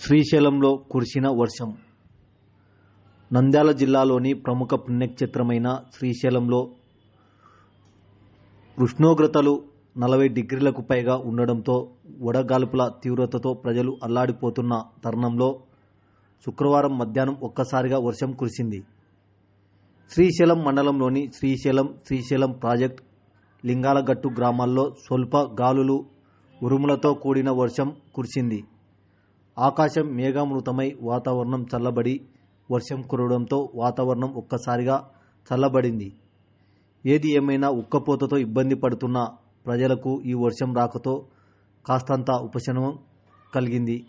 శ్రీశైలంలో కురిసిన వర్షం. నంద్యాల జిల్లాలోని ప్రముఖ పుణ్యక్షేత్రమైన శ్రీశైలంలో ఉష్ణోగ్రతలు నలభై డిగ్రీలకు పైగా ఉండడంతో వడగాల్పుల తీవ్రతతో ప్రజలు అల్లాడిపోతున్న తరుణంలో శుక్రవారం మధ్యాహ్నం ఒక్కసారిగా వర్షం కురిసింది. శ్రీశైలం మండలంలోని శ్రీశైలం శ్రీశైలం ప్రాజెక్ట్ లింగాలగట్టు గ్రామాల్లో స్వల్ప గాలులు ఉరుములతో కూడిన వర్షం కురిసింది. ఆకాశం మేఘామృతమై వాతావరణం చల్లబడి వర్షం కురవడంతో వాతావరణం ఒక్కసారిగా చల్లబడింది. ఏది ఏమైనా ఉక్కపోతతో ఇబ్బంది పడుతున్న ప్రజలకు ఈ వర్షం రాకతో కాస్తంత ఉపశమనం కలిగింది.